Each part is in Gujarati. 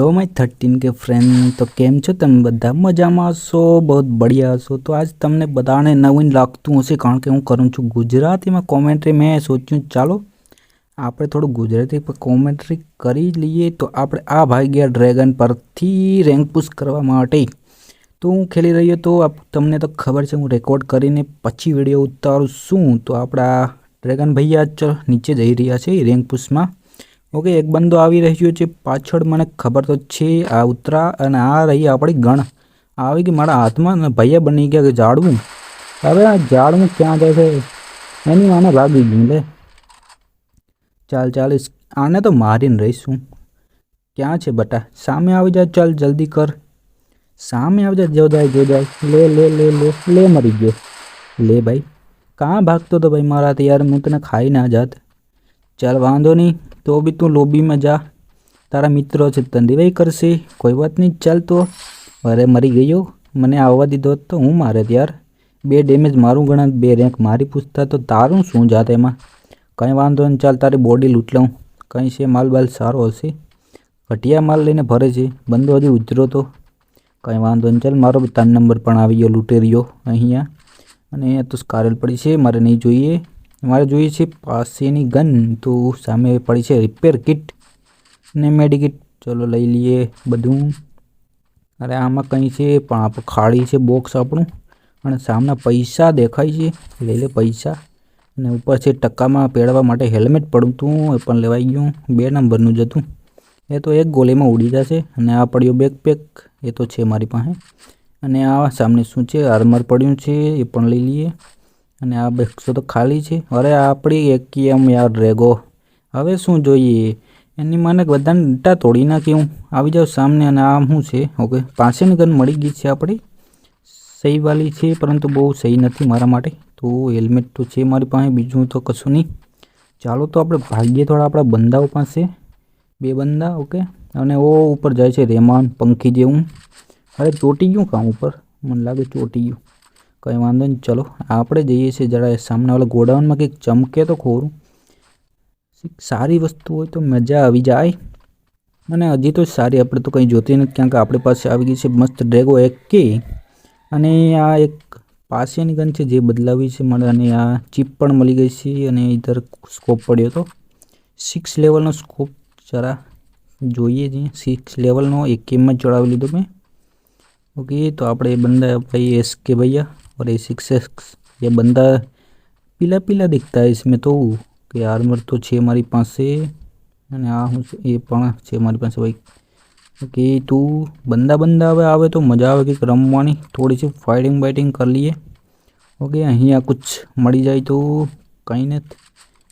હેલો માય થર્ટીન કે ફ્રેન્ડ તો કેમ છો તમે બધા? મજામાં હશો બહુ બઢિયા હશો તો આજ તમને બધાને નવીન લાગતું હશે કારણ કે હું કરું છું ગુજરાતીમાં કોમેન્ટ્રી મેં સોચ્યું ચાલો આપણે થોડું ગુજરાતી પર કોમેન્ટ્રી કરી લઈએ. તો આપણે આ ભાઈ ગયા ડ્રેગન પરથી રેન્ક પુશ કરવા માટે તો હું ખેલી રહ્યો તો તમને તો ખબર છે હું રેકોર્ડ કરીને પછી વીડિયો ઉતારું શું તો આપણા ડ્રેગન ભૈયા નીચે જઈ રહ્યા છે રેન્ક પુશમાં ઓકે, એક બંદો આવી રહ્યો છે. પાછળ મને ખબર તો છે, આ ઉતરા અને આ રહી આપણી ગણ. આવી ગઈ મારા હાથમાં ભૈયા બની ગયા કે ઝાડવું હવે આ ઝાડવું ક્યાં જાય છે? એની માને ભાગી ગયું લે. ચાલ ચાલ આને તો મારીને રહીશું. ક્યાં છે બટા? સામે આવી જાય ચાલ, જલ્દી કર. સામે આવી જાય, જો જોદાય લે લે લે લે લે, મરી ગયો. લે ભાઈ. કાં ભાગતો તો ભાઈ મારાથી યાર હું તને ખાઈ ના જાત. ચાલ વાંધો નહીં, તો બી તું લોબીમાં જા. તારા મિત્રો છે તને રિવાઈ કરશે, કોઈ વાત નહીં, ચાલ તો. અરે, મરી ગયો મને આવવા દીધો તો હું મારે યાર. બે ડેમેજ મારું ગણા બે રેન્ક મારી પૂછતા તો તારું શું જાત એમાં? કંઈ વાંધો નહીં, ચાલ તારી બોડી લૂંટ લઉં. કંઈ છે, માલ બાલ સારો હશે. ઘટિયા માલ લઈને ભરે છે, બંદો હજી ઉતરો તો. કંઈ વાંધો નહીં, ચાલ, મારો ત્રણ નંબર પણ આવી ગયો લૂંટેરીઓ અહીંયા. અને અહીંયા તો સ્કારેલ પડી છે, મારે નહીં જોઈએ. મારે જોઈએ છે પાસેની ગન. તો સામે પડી છે રિપેર કિટ ને મેડિકિટ ચલો લઈ લઈએ બધું. અરે આમાં કંઈ છે? પણ આપ ખાડી છે બોક્સ આપણું. અને સામના પૈસા દેખાય છે. લઈ લે પૈસા. અને ઉપર છે ટકામાં પહેરવા માટે હેલ્મેટ પડતું એ પણ લેવાઈ ગયું. બે નંબરનું જ હતું. એ તો એક ગોલીમાં ઉડી જશે. અને આ પડ્યો બેકપેક એ તો છે મારી પાસે. અને આ સામે શું છે? આર્મર પડ્યું છે. એ પણ લઈ લઈએ. અને આ બક્સો તો ખાલી છે. અરે આપણી એકીએમ યાર, રેગો. હવે શું જોઈએ? એની મને બધાને ઈંટા તોડી નાખી હું. આવી જાઉં સામને અને આ શું છે? ઓકે, પાસેની ગન મળી ગઈ છે આપણી. સહી વાલી છે, પરંતુ બહુ સહી નથી મારા માટે. તો હેલ્મેટ તો છે મારી પાસે, બીજું તો કશું નહીં. ચાલો તો આપણે ભાગીએ થોડા આપણા બંદાઓ પાસે. બે બંદા, ઓકે. અને ઓ ઉપર જાય છે, રેમાન, પંખી જેવું. અરે, ચોટી ગયું કામ ઉપર? મને લાગે ચોટી ગયું. કંઈ વાંધો નહીં, ચલો. આપણે જઈએ છીએ જરા સામનાવાળા ગોડાઉનમાં કંઈક ચમકે તો ખોરું. સારી વસ્તુ હોય તો મજા આવી જાય. અને હજી તો સારી, આપણે તો કંઈ જોતી નથી, ક્યાંક આપણી પાસે આવી ગઈ છે મસ્ત ડ્રેગો એક. કે અને આ એક પાસેની ગન છે જે બદલાવી છે મને, અને આ ચીપ પણ મળી ગઈ છે, અને ઇધર સ્કોપ પડ્યો હતો સિક્સ લેવલનો સ્કોપ જરા જોઈએ છીએ સિક્સ લેવલનો એક કેમમાં ચડાવી લીધો મેં. ઓકે તો આપણે બંદા ભાઈ એસ કે ભૈયા. और ए सिक्स एक्स ये बंदा पीला पीला दिखता है इसमें तो કે આર્મર તો છે મારી પાસે અને આ હું છે એ પણ છે મારી પાસે ભાઈ ઓકે તું બંદા બંદા હવે આવે તો મજા આવે કંઈક રમવાની થોડી સી ફાઇટિંગ બાઇટિંગ કરી લઈએ ઓકે અહીંયા કુછ મળી જાય તો કંઈ નથી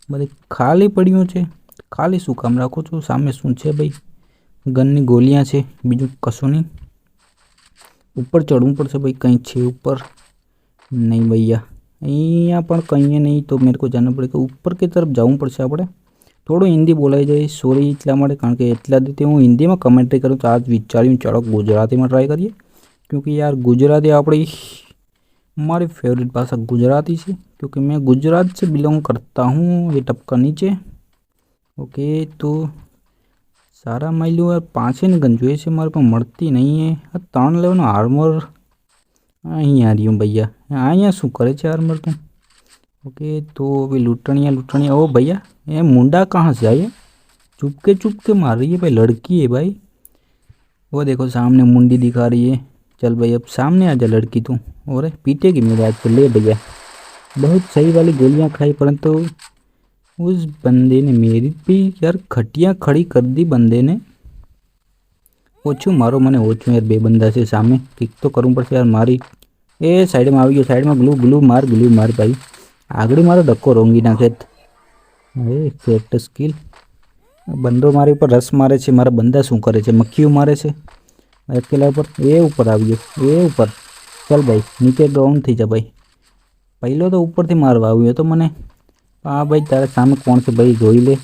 બધી ખાલી પડ્યું છે ખાલી શું કામ રાખો છો સામે શું છે ભાઈ ગનની ગોલિયાં છે બીજું કશું નહીં ઉપર ચડવું પડશે ભાઈ કંઈ છે ઉપર नहीं भैया। यहाँ पर कहीं है नहीं तो मेरे को जाना पड़ेगा। ऊपर की तरफ़ जाऊँ पड़ से आप थोड़ा हिंदी बोलाई जाए। सॉरी इतना कारण के इतना देते हूँ। हिंदी में कमेंट्री करूँ तो आज विचारियों चलो गुजराती में ट्राई करिए। क्योंकि यार गुजराती आप हमारी फेवरेट भाषा गुजराती से। क्योंकि मैं गुजरात से बिलोंग करता हूँ, ये टपका नीचे। ओके तो सारा माइल यार पाँच ही गंजुए से हमारे को मरती नहीं है। तान लेना हारमोर यहीं आ रही हूँ भैया। અહીંયા શું કરે છે આર્મર તું ओके तो अभी लूटनिया लूटनिया ओ भैया ये मुंडा कहाँ से आई है चुपके चुपके मार रही है भाई लड़की है भाई वो देखो सामने मुंडी दिखा रही है चल भाई अब सामने आ जा लड़की तू और पीटेगी मेरे आज तो ले भैया बहुत सही वाली गोलियां खाई परंतु उस बंदे ने मेरी भी यार खटिया खड़ी कर दी बंदे ने ઓછું મારો મને ઓછું યાર બે બંદા છે સામે કિક તો કરવું પડશે યાર મારી એ સાઈડમાં આવી ગયો. સાઈડમાં ગ્લુ ગ્લુ માર ગ્લુ માર ભાઈ. આગળ મારો ડક્કો રોંગી નાખે એ સેટ સ્કિલ બંદો મારી ઉપર રસ મારે છે. મારા બંદા શું કરે છે? મક્ખીઓ મારે છે. અકેલા ઉપર. એ ઉપર આવી ગયો. એ ઉપર. ચાલ ભાઈ, નીચે ડાઉન થઈ જા ભાઈ. પહેલો તો ઉપરથી મારવા આવ્યો તો મને. હા ભાઈ તારા સામે કોણ છે ભાઈ? જોઈ લે.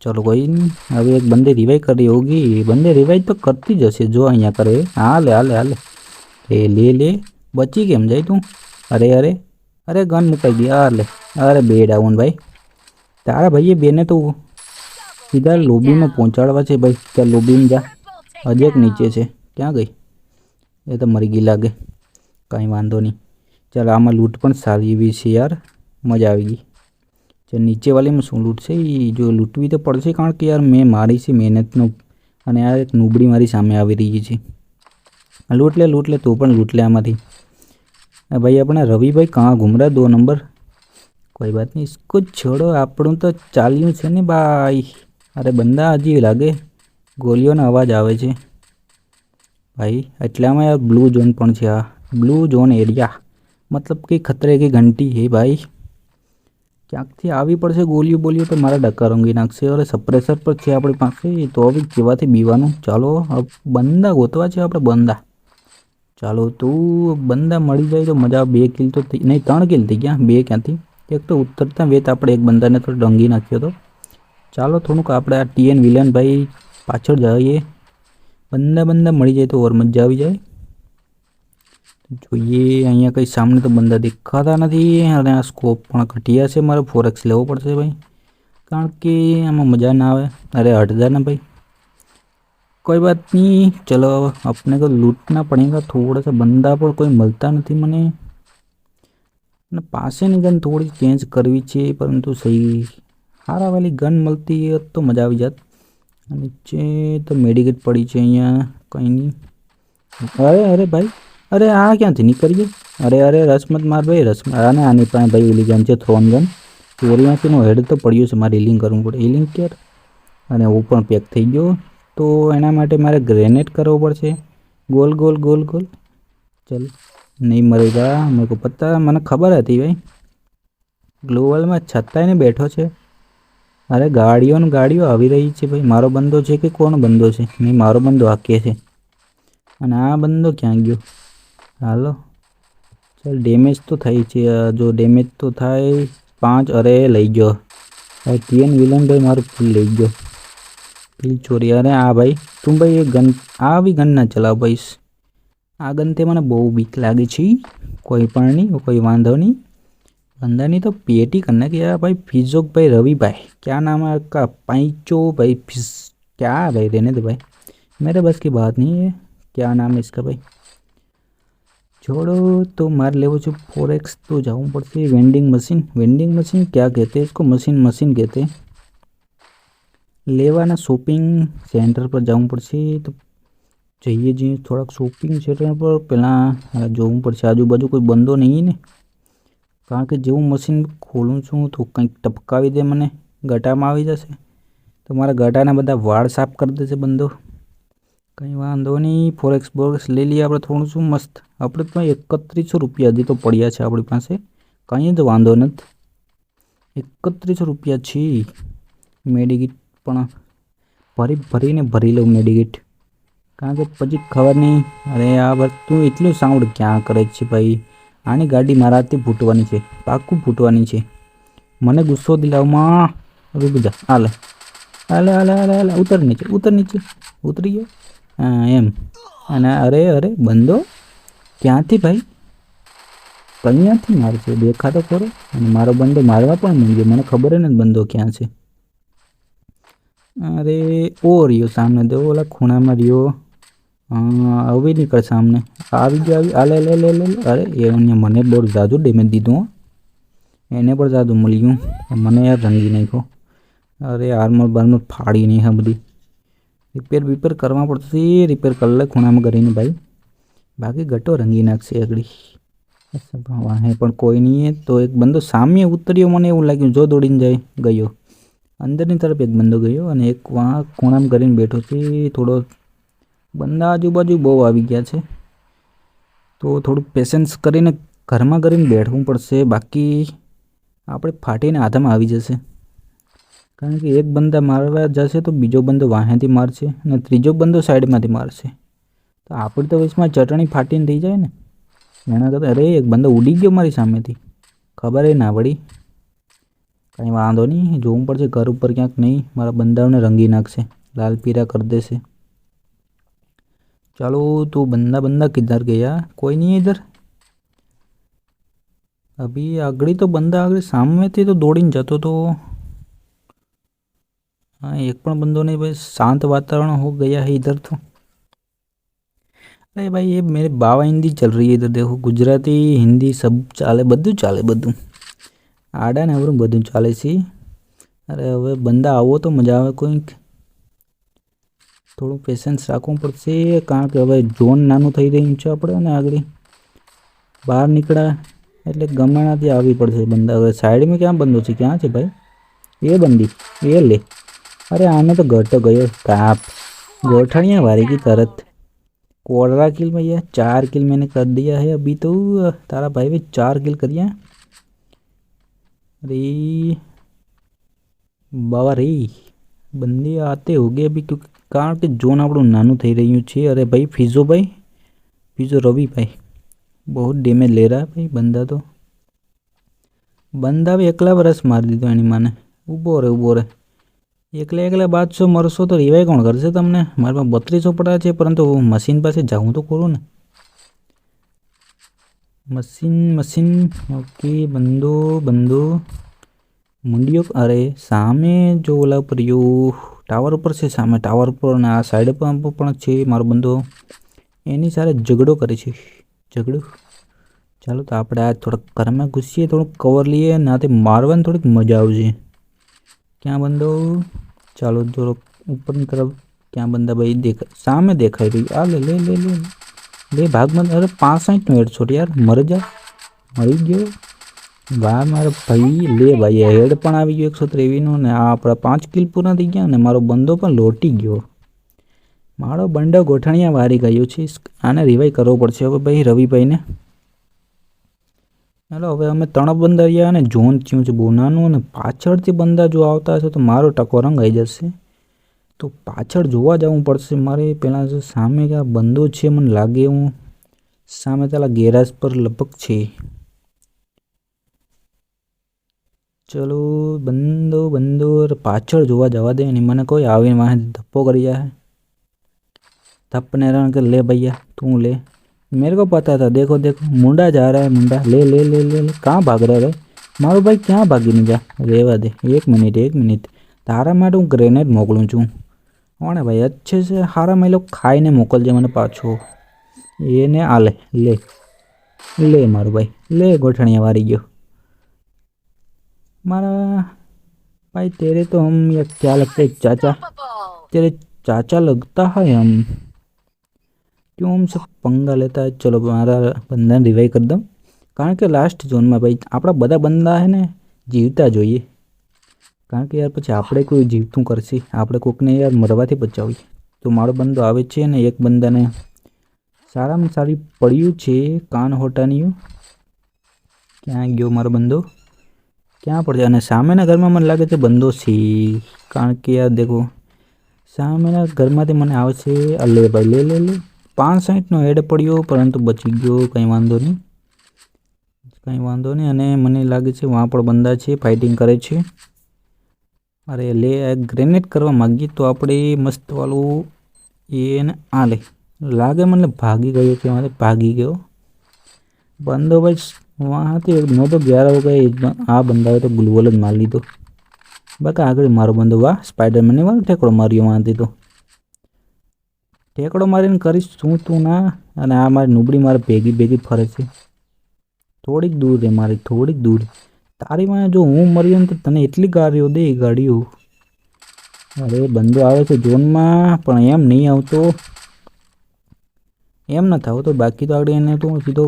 ચલો કોઈ નહીં. હવે એક બંદે રિવાઈ કરી હોગી. બંદે રિવાઈ તો કરતી જ હશે. જો અહીંયા કરે. હાલે હાલે હાલે. એ લે લે. બચી કેમ જાય તું? અરે અરે અરે ગન મુકાઈ ગઈ. અરે અરે બે ડાઉન ભાઈ. તારા ભાઈએ બેને તો સીધા લોબીમાં પહોંચાડવા છે ભાઈ. ત્યાં લોબીમાં જા. હજી એક નીચે છે. ક્યાં ગઈ? એ તો મરી ગઈ લાગે. કાંઈ વાંધો નહીં. ચાલ, આમાં લૂંટ પણ સારી એવી છે યાર. મજા આવી ગઈ. ચાલ નીચેવાળીમાં શું લૂંટ છે? એ જો લૂંટવી તો પડશે કારણ કે યાર મેં મારી છે મહેનતનો અને આ એક નુબડી મારી સામે આવી રહી છે. લૂંટ લે લૂંટ લે, તો પણ લૂંટ લે આમાંથી. भाई अपना रवि भाई कहाँ घूम रहा है दो नंबर कोई बात नहीं આપણું તો ચાલ્યું છે ને ભાઈ. અરે બંદા, હજી લાગે. ગોલીઓનો અવાજ આવે છે. ભાઈ, એટલામાં આ બ્લુ ઝોન પણ છે આ. Blue zone area. મતલબ કે ખતરે કે ઘંટી હે ભાઈ. ક્યાંકથી આવી પડશે ગોલીઓ બોલીઓ તો મારા ડક્કા રંગી નાખશે. અરે સપ્રેસર પણ છે આપણી પાસે. તો બી કેવાથી બીવાનું? ચાલો બંદા ગોતવા છે આપણે બંદા. ચાલો તું બંદા મળી જાય તો મજા. બે કિલ તો નહીં, ત્રણ કિલ થઈ ગયા. બે ક્યાંથી? એક તો ઉતરતા વેત આપણે એક બંદાને થોડો ડંગી નાખ્યો હતો ચાલો થોડુંક આપણે આ ટીએન વિલન ભાઈ પાછળ જઈએ. બંદા બંદા મળી જાય તો ઓર મજા આવી જાય. જોઈએ, અહીંયા કંઈ સામે તો બંદા દેખાતા નથી. અને આ સ્કોપ પણ ઘટિયા છે. મારે ફોરેક્સ લેવો પડશે ભાઈ. કારણ કે આમાં મજા ના આવે. અરે હટ ને ભાઈ. कोई बात नहीं चलो अपने को लूटना पड़ेगा थोड़ा सा बंदा पर कोई મળતા નથી મને અને પાસેની ગન થોડી ચેન્જ કરવી છે પરંતુ સહી હારા વાલી ગન મળતી હોત તો મજા આવી જાત નીચે તો મેડિકેટ પડી છે અહીંયા કંઈ નહીં અરે અરે ભાઈ અરે આ ક્યાંથી નીકળી ગયો અરે અરે રસમત માર ભાઈ રસમત આને આની પાસે ભાઈ ઓલી ગન છે થ્રોન ગન ચોરીયાસીનો હેડ તો પડ્યો છે મારે હિલિંગ કરવું પડે હિલિંગ ક્યાર અને હું પણ પેક થઈ ગયો તો એના માટે મારે ગ્રેનેડ કરવો પડશે. Goal goal goal goal. ચલ. નહીં મરેગા મેરે કો પત્તા, મને ખબર હતી ભાઈ. ગ્લોવલમાં છતાંયને બેઠો છે. અરે, ગાડીઓ ને ગાડીઓ આવી રહી છે ભાઈ. મારો બંદો છે કે કોણ બંદો છે? નહીં, મારો બંદો હાકે છે. અને આ બંદો ક્યાં ગયો? હાલો. ચાલ ડેમેજ તો થઈ છે. જો ડેમેજ તો થાય, પાંચ અરે લઈ ગયો. ટીએન વિલન ભાઈ મારું ફૂલ લઈ ગયો. પેલી ચોરી અરે આ ભાઈ તું ભાઈ એ ગન આ બી ગન ના ચલાવ ભાઈ આ ગનથી મને બહુ બીક લાગે છે કોઈ પણ નહીં કોઈ વાંધો નહીં બંદાની તો પેટી કરી નાખી યાર ભાઈ ફિઝોક ભાઈ રવિભાઈ क्या नाम है आपका पैंचो भाई फिस क्या है भाई रहने दो भाई मेरे बस की बात नहीं है क्या नाम है इसका भाई छोड़ो तो मार लेवो जो फोरेक्स तो जाऊँ पड़ती वेंडिंग मशीन वेंडिंग मशीन क्या कहते हैं इसको मशीन मशीन कहते हैं લેવાના શોપિંગ સેન્ટર પર જવું પડશે તો જઈએ જઈએ થોડાક શોપિંગ સેન્ટર પર. પહેલાં આ જોવું પડશે. આજુબાજુ કોઈ બંદો નહીં ને? કારણ કે જેવું મશીન ખોલું છું તો કંઈક ટપકાવી દે મને, ગટામાં આવી જશે. તો મારા ગટાના બધા વાળ સાફ કરી દેશે બંદો. કંઈ વાંધો નહીં. ફોરેક્સ બોરેક્સ લઈ લઈએ આપણે થોડું શું મસ્ત. આપણે તો એકત્રીસો રૂપિયા હજી તો પડ્યા છે આપણી પાસે. કંઈ જ વાંધો નથી. એકત્રીસો રૂપિયા છે. મેડિકિટ પણ ભરી ભરીને ભરી લઉં મેડિકેટ. કારણ કે પછી ખબર નહીં. અરે આ તું એટલું સાઉન્ડ ક્યાં કરે છે ભાઈ? આની ગાડી મારાથી ફૂટવાની છે. પાક્કું ફૂટવાની છે. મને ગુસ્સો દિલાવમાં રૂક જા હાલે. હાલે હાલે હાલે હાલે. ઉતર નીચે ઉતર નીચે. ઉતરી ગયો. હા, એમ. અને અરે અરે બંધો ક્યાંથી ભાઈ? કયાંથી મારશે? દેખાતો ખરો. અને મારો બંધો મારવા પણ માંગ્યો મને ખબર જ નથી બંધો ક્યાં છે. અરે, ઓ રહ્યો સામને દો ઓલા ખૂણામાં રહ્યો. આવી હવે નીકળ સામને. આવી ગયો, આવી, આ લે લે. અરે, એને મને બહુ જાજુ ડેમેજ દીધું. એને પણ જાદુ મળ્યું. મને યાર રંગી નાખ્યો. અરે, આર્મર બાર્મર ફાડી નહીં, હા, બધી. રિપેર બિપેર કરવા પડશે. રિપેર કરી લે ખૂણામાં કરીને, ભાઈ. બાકી ગટો રંગી નાખશે આગળી. વાહે પણ કોઈ નહીં તો એક બંદો સામે ઉતર્યો મને એવું લાગ્યું, જો દોડીને જાય, ગયો. અંદરની તરફ એક બંદો ગયો અને એક વાં, ખૂણામાં કરીને બેઠો છે. થોડો બંદા આજુબાજુ બહુ આવી ગયા છે. તો થોડુંક પેશન્સ કરીને ઘરમાં કરીને બેઠવું પડશે. બાકી આપણે ફાટીને હાથમાં આવી જશે. કારણ કે એક બંદા મારવા જશે તો બીજો બંદો વાહેથી મારશે અને ત્રીજો બંદો સાઈડમાંથી મારશે. તો આપણી તો વચમાં ચટણી ફાટીને થઈ જાય ને. એના કરતાં અરે, એક બંદો ઉડી ગયો મારી સામેથી. ખબર ના પડી કંઈ વાંધો નહીં, જોવું પડશે, ઘર ઉપર ક્યાંક નહીં, મારા બંદાઓને રંગી નાખશે, લાલ પીરા કરી દેશે. ચાલો, તો બંદા બંદા કિધર ગયા, કોઈ નહીં ઇધર અભી આગળી તો બંદા આગળ, સામેથી તો દોડીને જતો તો. હા, એક પણ બંદો નહીં, ભાઈ, શાંત વાતાવરણ હો ગયા હે ઇધર તો. અરે ભાઈ, એ मेरे બાવા હિન્દી चल રહી है इधर देखो गुजराती हिंदी सब ચાલે, બધું चाले बदू આડા ને અવરું બધું ચાલે છે. અરે હવે બંદા આવો તો મજા આવે, કોઈક થોડું પેશન્સ રાખવું પડશે, કારણ કે હવે ઝોન નાનું થઈ રહ્યું છે આપણે ને આગળ બહાર નીકળ્યા એટલે ગમણાથી આવવી પડશે બંદા. હવે સાઈડમાં ક્યાં બંધો છે? ક્યાં છે ભાઈ? એ બંદી, એ લે. અરે આને તો ઘટો ગયો. કાપ. ગોઠણિયા વારી ગઈ તરત. કોડરા કિલ મેં ચાર કિલ મેં કર દિયા હે અભી તો. તારા ભાઈ ભાઈ ચાર કિલ કર્યા. अरे બાવા રે, બંને હાથે ઉગે બી કારણ કે જોન આપણું નાનું થઈ રહ્યું છે. અરે ભાઈ ફિઝો ભાઈ ફિઝો રવિ ભાઈ, બહુ ડેમેજ લે રહ્યા ભાઈ બંદા તો. બંદા ભાઈ એકલા વરસ મારી દીધો એની માને. ઊભો રે ઊભો રે. એકલા એકલા બાદશો મરશો તો રિવાય કોણ કરશે તમને? મારા પાસે બત્રીસો પડ્યા છે, પરંતુ મશીન પાસે જાઉં તો ખોરું ને. મશીન મશીન, ઓકે, બંદો બંદો. મુંડીઓ અરે, સામે જો ઓલા ઉપર યુ, ટાવર ઉપર છે, સામે ટાવર ઉપર અને આ સાઈડ પર પણ છે મારો બંદો. એની સાથે ઝઘડો કરે છે. ઝઘડો. ચાલો તો આપણે આ થોડાક ઘરમાં ઘૂસીએ, થોડુંક કવર લઈએ આથી મારવાની થોડીક મજા આવશે. ક્યાં બંદો? ચાલો થોડોક ઉપરની તરફ ક્યાં બંદા ભાઈ દેખાય સામે દેખાઈ રહ્યું આ લે લે લે લે. લે ભાગમાં અરે પાંસઠનો હેડશોટ યાર, મરી જા. મરી ગયો. વાહ, મારો ભાઈ, લે ભાઈ હેડ પણ આવી ગયો એકસો ત્રેવીસનો ને આ આપણા પાંચ કિલ પૂરા થઈ ગયા ને મારો બંદો પણ લોટી ગયો. મારો બંડો ગોઠણિયા વારી ગયો છે. આને રિવાઈ કરવો પડશે હવે ભાઈ, રવિભાઈને. ચાલો, હવે અમે ત્રણ બંદા રહ્યા અને ઝોન થયું છે બોનાનું અને પાછળથી બંદા જો આવતા હશે તો મારો ટકો રંગ આવી જશે. તો પાછળ જોવા જવું પડશે મારે પહેલાં જો સામે ક્યાં બંદો છે મને લાગે હું સામે પેલા ગેરાજ પર લગભગ છે ચલો બંદો બંદો પાછળ જોવા જવા દે નહીં મને કોઈ આવીને વાંહે ધપ્પો કરી જાય थप्पने रन कर ले भैया तू ले मेरे को पता था देखो देखो मुंडा जा रहा है मुंडा ले ले ले ले ले कहाँ भाग रहा है મારો ભાઈ ક્યાં ભાગી નહીં જા રહેવા દે એક મિનિટ એક મિનિટ તારા માટે હું ગ્રેનેડ મોકલું છું કોણે ભાઈ અચ્છે છે હારા મેં લોકો ખાઈને મોકલજે મને પાછો એને આ લે લે લે મારું ભાઈ લે ગોઠણિયા વારી ગયો મારા भाई तेरे तो हम ये क्या लगता है चाचा तेरे चाचा लगता है हम क्यों हमसे पंगा लेता है चलो મારા બંદાને રિવાઈ કરી દઉં કારણ કે લાસ્ટ ઝોનમાં ભાઈ આપણા બધા બંદા છે ને જીવતા જોઈએ કારણ કે યાર પછી આપણે કોઈ જીવતું કરશે? આપણે કોઈકને યાર મરવાથી બચાવીએ. તો મારો બંદો આવે છે ને એક બંદાને. સારામાં સારી પડ્યું છે કાન હોટાની ક્યાં ગયો મારો બંદો? ક્યાં પડશે અને સામેના ઘરમાં મને લાગે છે બંદો છે. કારણ કે યાર દેખો, સામેના ઘરમાંથી મને આવે છે, આ લે ભાઈ, લે લે લે. પાંચ સાઠનો હેડ પડ્યો, પરંતુ બચી ગયો, કંઈ વાંધો નહીં. કંઈ વાંધો નહીં. અને મને લાગે છે વहाँ પણ બંદા છે ફાઇટિંગ કરે છે. અરે લે આ ગ્રેનેટ કરવા માગીએ તો આપણે મસ્તવાળું એને આ લે. લાગે મને ભાગી ગયો કે મારે ભાગી ગયો. બંદોબસ્ત ભાઈ વહાંથી મેં તો ગ્યાર હો આ બંદાએ તો ગ્લુવલ જ મારી લીધો. બાકી આગળ મારો બંદો વાહ સ્પાઈડરમેનને વાળો ઠેકડો માર્યો વાંધી તો. ઠેકડો મારીને કરીશ, શું તું ના? અને આ મારી નુબડી મારે ભેગી ભેગી ફરે છે. થોડીક દૂર રે મારી, થોડીક દૂર. તારી માં જો હું મર્યો ને તો તને એટલી ગાડીઓ દે ગાડીઓ અરે બંદો આવે છે ઝોનમાં, પણ એમ નહીં આવતો. એમ ન થાવ તો બાકી તો આગળ એને તો સીધો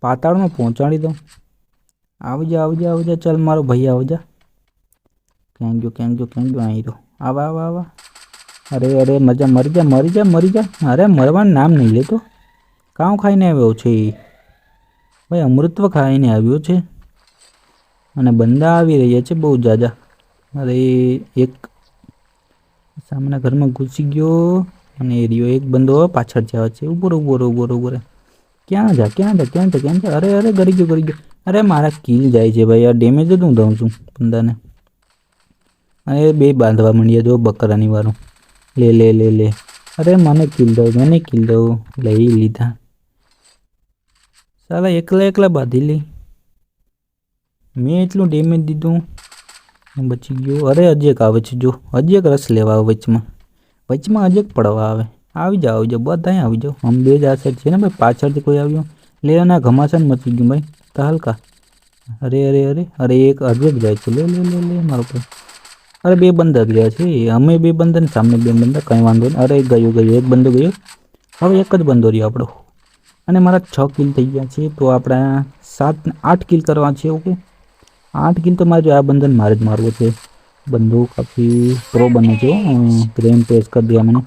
પાતાળમાં પહોંચાડી દઉં. આવજે આવજે આવજે, ચાલ મારો ભાઈ આવજા. જા ક્યાં ગયો ક્યાં ગયો ક્યાં ગયો, અહીં તો આવા આવા આવા. અરે અરે, મજા મરી જા મરી જા મરી જા. અરે મરવાનું નામ નહીં લેતો. કાં ખાઈને આવ્યો છે ભાઈ અમૃત્વ ખાઈને આવ્યો છે. અને બંદા આવી રહ્યા છે બહુ જાજા. અરે, એક સામેના ઘરમાં ઘૂસી ગયો અને એ રહ્યો એક બંદો પાછળ જાય છે. ઊભો ઊભો ઊભો ઊભો ક્યાં જા ક્યાં જા ક્યાં જા ક્યાં જા? અરે અરે ગરી ગયો ગરી ગયો. અરે, મારા કિલ જાય છે ભાઈ. આ ડેમેજ જ હું દઉં છું બંદાને. અને બે બાંધવા માંડ્યા જો બકરાની વારો. લે લે લે લે. અરે, મને કિલ દઉં મને કિલ દઉં લઈ લીધા. સાલા, એકલા એકલા બાંધી લે. મેં એટલું ડેમેજ દીધું બચી ગયો. અરે અજેક આવે છે, જો. અજેક રસ લેવા આવે વચમાં. વચમાં અજેક પડવા આવે. આવી જાઓ આવી જાઓ. બધા આવી જાઓ. આમ બે જ આ છે ને ભાઈ? પાછળથી કોઈ આવ્યો? લે, ના, ઘમાસાને મચી ગયું ભાઈ. તો હલકા. અરે અરે અરે. અરે, એક અજેક જાય છે. લે લે લે લે, મારો ભાઈ અરે, બે બંદા ગયા છે. અમે બે બંદા ને સામે બે બંદા કંઈ વાંધો નહીં. અરે, ગયો ગયો. એક બંદો ગયો. હવે એક જ બંદો રહ્યો આપણો. અને મારા છ કિલ થઈ ગયા છે. તો આપણા સાત આઠ કિલ કરવા છે ઓકે આઠ કિલ તો મારે જો આ બંદન મારે જ મારવો છે बंदो काफ़ी प्रो बने थे ग्रेम पेश कर दिया मैंने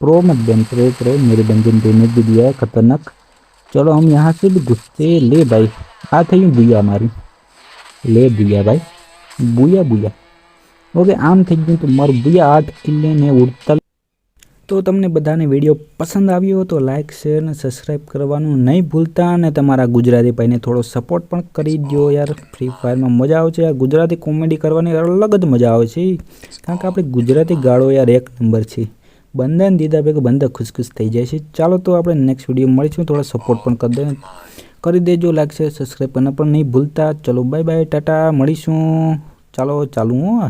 प्रो मत बन प्रो प्रो मेरे बंदे ने डैमेज भी दिया है खतरनाक चलो हम यहाँ से भी घुसते ले भाई आ थी बुया हमारी ले बुया भाई बुया बुया ઓકે આમ થઈ ગયું તો મારું બુયા આઠ કિલ્લે ને ઉડતા તો તમને બધાને વીડિયો પસંદ આવ્યો તો લાઇક શેર અને સબસ્ક્રાઈબ કરવાનું નહીં ભૂલતા અને તમારા ગુજરાતી ભાઈને થોડો સપોર્ટ પણ કરી દો યાર. ફ્રી ફાયરમાં મજા આવે છે. યાર ગુજરાતી કોમેડી કરવાની અલગ જ મજા આવે છે. કારણ કે આપણે ગુજરાતી ગાળો યાર એક નંબર છે. બંધાને દીધા ભેગા બંધા ખુશખુશ થઈ જાય છે. ચાલો તો આપણે નેક્સ્ટ વીડિયો મળીશું. થોડો સપોર્ટ પણ કરી દે કરી દેજો. લાઇક શેર સબસ્ક્રાઈબ કરવાનું પણ નહીં ભૂલતા. ચલો બાય બાય ટાટા. મળીશું. ચાલો, ચાલુ, હું.